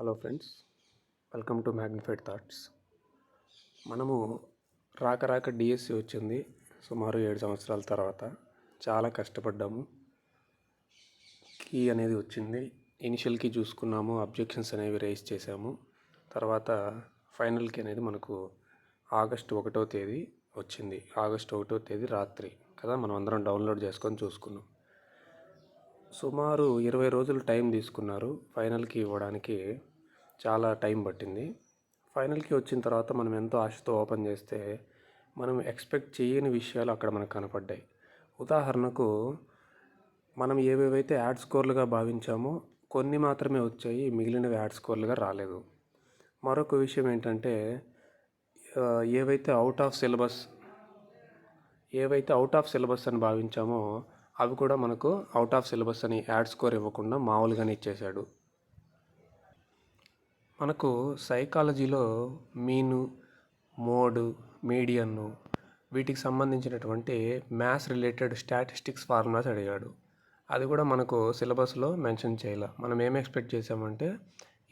Hello friends welcome to magnified thoughts. మనము రాక రాక డిఎస్సి వచ్చింది. సుమారు ఏడు సంవత్సరాల తర్వాత చాలా కష్టపడ్డాము. కీ అనేది వచ్చింది. ఇనిషియల్ కీ చూసుకున్నాము. అబ్జెక్షన్స్ అనేవి రేస్ చేసాము తర్వాత ఫైనల్ కీ అనేది మనకు ఆగస్ట్ ఒకటో తేదీ వచ్చింది. ఆగస్ట్ ఒకటో తేదీ రాత్రి కదా మనం అందరం డౌన్లోడ్ చేసుకొని చూసుకున్నాం. సుమారు ఇరవై రోజులు టైం తీసుకున్నారు. ఫైనల్కి ఇవ్వడానికి చాలా టైం పట్టింది. ఫైనల్కి వచ్చిన తర్వాత మనం ఎంతో ఆశతో ఓపెన్ చేస్తే మనం ఎక్స్పెక్ట్ చేయని విషయాలు అక్కడ మనకు కనపడ్డాయి. ఉదాహరణకు మనం ఏవేవైతే యాడ్ స్కోర్లుగా భావించామో కొన్ని మాత్రమే వచ్చాయి మిగిలినవి యాడ్ స్కోర్లుగా రాలేదు. మరొక విషయం ఏంటంటే ఏవైతే అవుట్ ఆఫ్ సిలబస్ ఏవైతే అవుట్ ఆఫ్ సిలబస్ అని భావించామో అవి కూడా మనకు అవుట్ ఆఫ్ సిలబస్ అని యాడ్ స్కోర్ ఇవ్వకుండా మామూలుగానే ఇచ్చేశాడు. మనకు సైకాలజీలో మీను మోడ్ మీడియన్ను వీటికి సంబంధించినటువంటి మ్యాథ్స్ రిలేటెడ్ స్టాటిస్టిక్స్ ఫార్ములాస్ అడిగాడు. అది కూడా మనకు సిలబస్లో మెన్షన్ చేయాల. మనం ఏం ఎక్స్పెక్ట్ చేసామంటే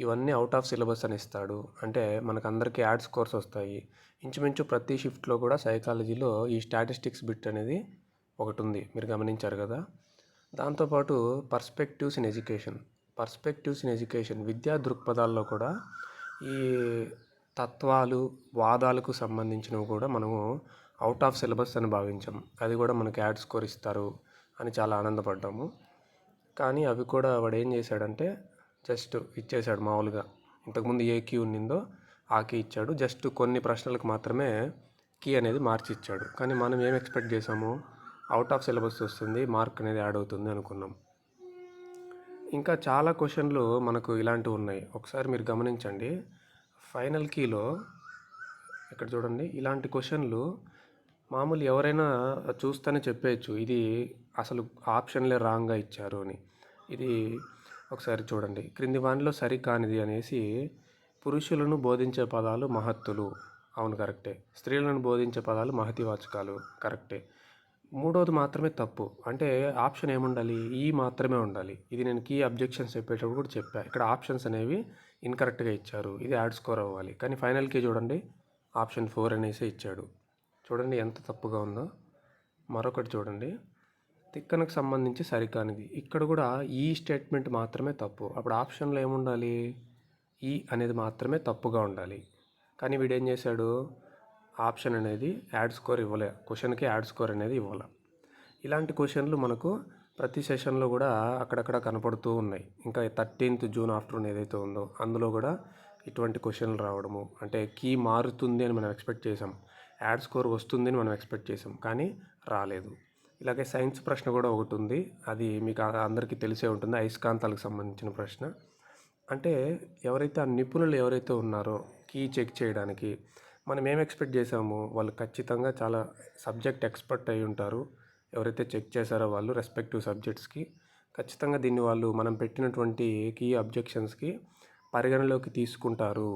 ఇవన్నీ అవుట్ ఆఫ్ సిలబస్ అని ఇస్తాడు. అంటే మనకు అందరికీ యాడ్ స్కోర్స్ వస్తాయి. ఇంచుమించు ప్రతి షిఫ్ట్లో కూడా సైకాలజీలో ఈ స్టాటిస్టిక్స్ బిట్ అనేది ఒకటి ఉంది. మీరు గమనించారు కదా? దాంతోపాటు perspectives in education. Perspectives in education విద్యా దృక్పథాల్లో కూడా ఈ తత్వాలు వాదాలకు సంబంధించినవి కూడా మనము అవుట్ ఆఫ్ సిలబస్ అని భావించాం. అది కూడా మనకి యాడ్ స్కోర్ ఇస్తారు అని చాలా ఆనందపడ్డాము. కానీ అవి కూడా వాడు ఏం చేశాడంటే జస్ట్ ఇచ్చేశాడు మామూలుగా. ఇంతకుముందు ఏ కీ ఉన్నిందో ఆ కీ ఇచ్చాడు. జస్ట్ కొన్ని ప్రశ్నలకు మాత్రమే కీ అనేది మార్చి ఇచ్చాడు. కానీ మనం ఏం ఎక్స్పెక్ట్ చేసాము అవుట్ ఆఫ్ సిలబస్ వస్తుంది మార్క్ అనేది యాడ్ అవుతుంది అనుకున్నాం. ఇంకా చాలా క్వశ్చన్లు మనకు ఇలాంటివి ఉన్నాయి. ఒకసారి మీరు గమనించండి. ఫైనల్ కీలో ఇక్కడ చూడండి. ఇలాంటి క్వశ్చన్లు మామూలు ఎవరైనా చూస్తేనే చెప్పేయచ్చు. ఇది అసలు ఆప్షన్లే రాంగ్గా ఇచ్చారు అని. ఇది ఒకసారి చూడండి. క్రింది వానిలో సరికానిది అనేసి పురుషులను బోధించే పదాలు మహత్తులు. అవును కరెక్టే. స్త్రీలను బోధించే పదాలు మహతివాచకాలు. కరెక్టే. మూడోది మాత్రమే తప్పు. అంటే ఆప్షన్ ఏముండాలి? ఈ మాత్రమే ఉండాలి. ఇది నేను కీ అబ్జెక్షన్స్ చెప్పేటప్పుడు కూడా చెప్పా. ఇక్కడ ఆప్షన్స్ అనేవి ఇన్కరెక్ట్గా ఇచ్చారు. ఇది యాడ్ స్కోర్ అవ్వాలి. కానీ ఫైనల్కి చూడండి. ఆప్షన్ ఫోర్ అనేసి ఇచ్చాడు. చూడండి ఎంత తప్పుగా ఉందో. మరొకటి చూడండి. తిక్కనకు సంబంధించి సరికానిది. ఇక్కడ కూడా ఈ స్టేట్మెంట్ మాత్రమే తప్పు. అప్పుడు ఆప్షన్లో ఏముండాలి? ఈ అనేది మాత్రమే తప్పుగా ఉండాలి. కానీ వీడు ఏం చేశాడు? ఆప్షన్ అనేది యాడ్ స్కోర్ ఇవ్వలే. క్వశ్చన్కి యాడ్ స్కోర్ అనేది ఇవ్వాల. ఇలాంటి క్వశ్చన్లు మనకు ప్రతి సెషన్లో కూడా అక్కడక్కడ కనపడుతూ ఉన్నాయి. ఇంకా థర్టీన్త్ జూన్ ఆఫ్టర్నూన్ ఏదైతే ఉందో అందులో కూడా ఇటువంటి క్వశ్చన్లు రావడము. అంటే కీ మారుతుంది అని మనం ఎక్స్పెక్ట్ చేసాం. యాడ్ స్కోర్ వస్తుంది అని మనం ఎక్స్పెక్ట్ చేసాం. కానీ రాలేదు. ఇలాగే సైన్స్ ప్రశ్న కూడా ఒకటి ఉంది. అది మీకు అందరికీ తెలిసే ఉంటుంది. అయస్కాంతాలకు సంబంధించిన ప్రశ్న. అంటే ఎవరైతే ఆ నిపుణులు ఎవరైతే ఉన్నారో కీ చెక్ చేయడానికి మనం ఏం ఎక్స్పెక్ట్ చేసాము వాళ్ళు ఖచ్చితంగా చాలా సబ్జెక్ట్ ఎక్స్పర్ట్ అయి ఉంటారు. ఎవరైతే చెక్ చేశారో వాళ్ళు రెస్పెక్టివ్ సబ్జెక్ట్స్కి ఖచ్చితంగా దీన్ని వాళ్ళు మనం పెట్టినటువంటి కీ అబ్జెక్షన్స్కి పరిగణలోకి తీసుకుంటారు.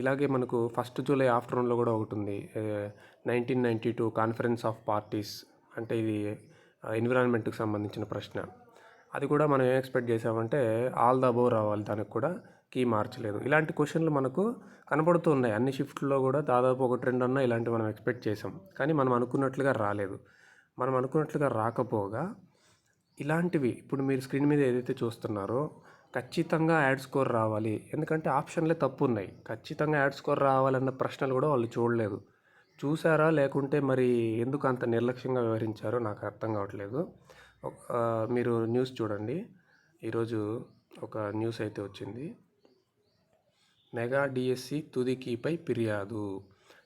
ఇలాగే మనకు ఫస్ట్ జూలై ఆఫ్టర్నూన్లో కూడా ఒకటి ఉంది. Nineteen ninety two conference of parties అంటే ఇది ఎన్విరాన్మెంట్కి సంబంధించిన ప్రశ్న. అది కూడా మనం ఏం ఎక్స్పెక్ట్ చేసామంటే ఆల్ ద అబోవ్ రావాలి దానికి కూడా. కీ మార్చలేదు. ఇలాంటి క్వశ్చన్లు మనకు కనపడుతూ ఉన్నాయి. అన్ని షిఫ్ట్లో కూడా దాదాపు ఒకటి రెండు అన్న ఇలాంటివి మనం ఎక్స్పెక్ట్ చేసాం కానీ మనం అనుకున్నట్లుగా రాలేదు. మనం అనుకున్నట్లుగా రాకపోగా ఇలాంటివి ఇప్పుడు మీరు స్క్రీన్ మీద ఏదైతే చూస్తున్నారో ఖచ్చితంగా యాడ్ స్కోర్ రావాలి. ఎందుకంటే ఆప్షన్లే తప్పు ఉన్నాయి. ఖచ్చితంగా యాడ్ స్కోర్ రావాలన్న ప్రశ్నలు కూడా వాళ్ళు చూడలేదు. చూసారా? లేకుంటే మరి ఎందుకు అంత నిర్లక్ష్యంగా వ్యవహరించారో నాకు అర్థం కావట్లేదు. మీరు న్యూస్ చూడండి. ఈరోజు ఒక న్యూస్ అయితే వచ్చింది. మెగా డిఎస్సి తుదికీపై ఫిర్యాదు.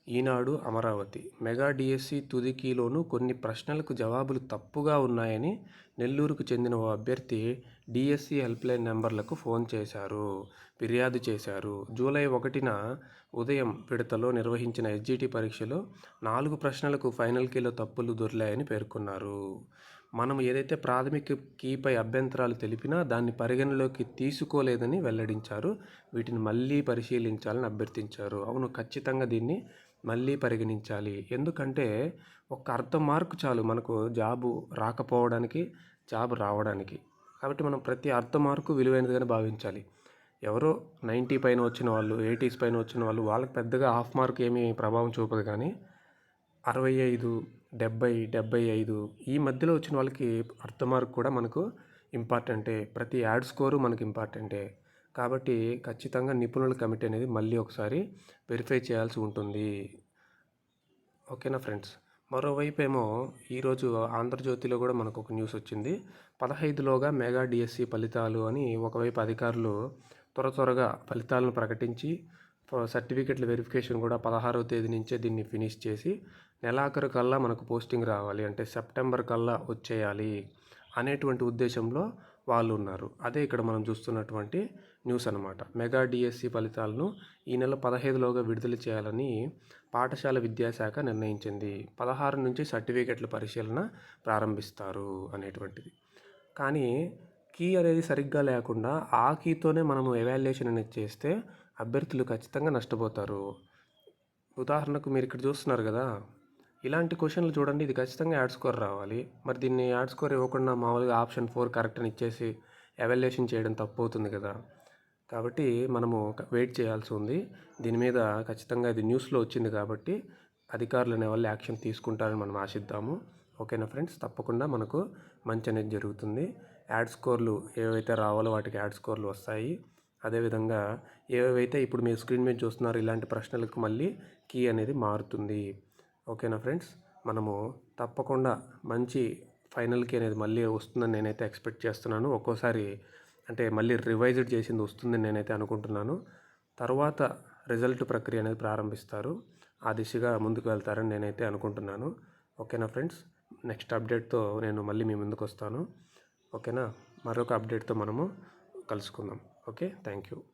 ఈనాడు అమరావతి. మెగా డిఎస్సి తుదికీలోనూ కొన్ని ప్రశ్నలకు జవాబులు తప్పుగా ఉన్నాయని నెల్లూరుకు చెందిన ఓ అభ్యర్థి డిఎస్సి హెల్ప్లైన్ నెంబర్లకు ఫోన్ చేశారు. ఫిర్యాదు చేశారు. జూలై ఒకటిన ఉదయం విడతలో నిర్వహించిన ఎస్జిటి పరీక్షలో నాలుగు ప్రశ్నలకు ఫైనల్ కీలో తప్పులు దొర్లాయని పేర్కొన్నారు. మనం ఏదైతే ప్రాథమిక కీపై అభ్యంతరాలు తెలిపినా దాన్ని పరిగణలోకి తీసుకోలేదని వెల్లడించారు. వీటిని మళ్ళీ పరిశీలించాలని అభ్యర్థించారు. అవును ఖచ్చితంగా దీన్ని మళ్ళీ పరిగణించాలి. ఎందుకంటే ఒక అర్థం మార్కు చాలు మనకు జాబు రాకపోవడానికి జాబ్ రావడానికి. కాబట్టి మనం ప్రతి అర్థం మార్కు విలువైనదిగానే భావించాలి. ఎవరో నైంటీ పైన వచ్చిన వాళ్ళు ఎయిటీస్ పైన వచ్చిన వాళ్ళు వాళ్ళకి పెద్దగా హాఫ్ మార్క్ ఏమీ ప్రభావం చూపదు కానీ అరవై ఐదు డెబ్బై డెబ్బై ఐదు ఈ మధ్యలో వచ్చిన వాళ్ళకి అర్థ మార్క్ కూడా మనకు ఇంపార్టెంటే. ప్రతి యాడ్ స్కోరు మనకు ఇంపార్టెంటే. కాబట్టి ఖచ్చితంగా నిపుణుల కమిటీ అనేది మళ్ళీ ఒకసారి వెరిఫై చేయాల్సి ఉంటుంది. ఓకేనా ఫ్రెండ్స్? మరోవైపు ఏమో ఈరోజు ఆంధ్రజ్యోతిలో కూడా మనకు ఒక న్యూస్ వచ్చింది. పదహైదులోగా మెగా డిఎస్సి ఫలితాలు అని ఒకవైపు అధికారులు త్వర త్వరగా ఫలితాలను ప్రకటించి సర్టిఫికెట్ల వెరిఫికేషన్ కూడా పదహారవ తేదీ నుంచే దీన్ని ఫినిష్ చేసి నెలాఖరు కల్లా మనకు పోస్టింగ్ రావాలి. అంటే సెప్టెంబర్ కల్లా వచ్చేయాలి అనేటువంటి ఉద్దేశంలో వాళ్ళు ఉన్నారు. అదే ఇక్కడ మనం చూస్తున్నటువంటి న్యూస్ అనమాట మెగా డిఎస్సి ఫలితాలను ఈ నెల పదహైదులోగా విడుదల చేయాలని పాఠశాల విద్యాశాఖ నిర్ణయించింది. పదహారు నుంచి సర్టిఫికెట్ల పరిశీలన ప్రారంభిస్తారు అనేటువంటిది. కానీ కీ అనేది సరిగ్గా లేకుండా ఆ కీతోనే మనము ఎవాల్యుయేషన్ అనేది చేస్తే అభ్యర్థులు ఖచ్చితంగా నష్టపోతారు. ఉదాహరణకు మీరు ఇక్కడ చూస్తున్నారు కదా ఇలాంటి క్వశ్చన్లు చూడండి ఇది ఖచ్చితంగా యాడ్ స్కోర్ రావాలి. మరి దీన్ని యాడ్ స్కోర్ ఇవ్వకుండా మామూలుగా ఆప్షన్ ఫోర్ కరెక్ట్ అని ఇచ్చేసి ఎవాల్యుయేషన్ చేయడం తప్పు అవుతుంది కదా. కాబట్టి మనము వెయిట్ చేయాల్సి ఉంది. దీని మీద ఖచ్చితంగా ఇది న్యూస్లో వచ్చింది కాబట్టి అధికారులు అనే వాళ్ళు యాక్షన్ తీసుకుంటారని మనం ఆశిద్దాము. ఓకేనా ఫ్రెండ్స్? తప్పకుండా మనకు మంచి అనేది జరుగుతుంది. యాడ్ స్కోర్లు ఏవైతే రావాలో వాటికి యాడ్ స్కోర్లు వస్తాయి. అదేవిధంగా ఏవైతే ఇప్పుడు మీరు స్క్రీన్ మీద చూస్తున్నారు ఇలాంటి ప్రశ్నలకు మళ్ళీ కీ అనేది మారుతుంది. ఓకేనా ఫ్రెండ్స్? మనము తప్పకుండా మంచి ఫైనల్ కీ అనేది మళ్ళీ వస్తుందని నేనైతే ఎక్స్పెక్ట్ చేస్తున్నాను. ఒక్కోసారి అంటే మళ్ళీ రివైజ్డ్ చేసింది వస్తుందని నేనైతే అనుకుంటున్నాను. తర్వాత రిజల్ట్ ప్రక్రియ అనేది ప్రారంభిస్తారు. ఆ దిశగా ముందుకు వెళ్తారని నేనైతే అనుకుంటున్నాను. ఓకేనా ఫ్రెండ్స్? నెక్స్ట్ అప్డేట్తో నేను మళ్ళీ మీ ముందుకు వస్తాను. ఓకేనా? మరొక అప్డేట్తో మనము కలుసుకుందాం. okay thank you.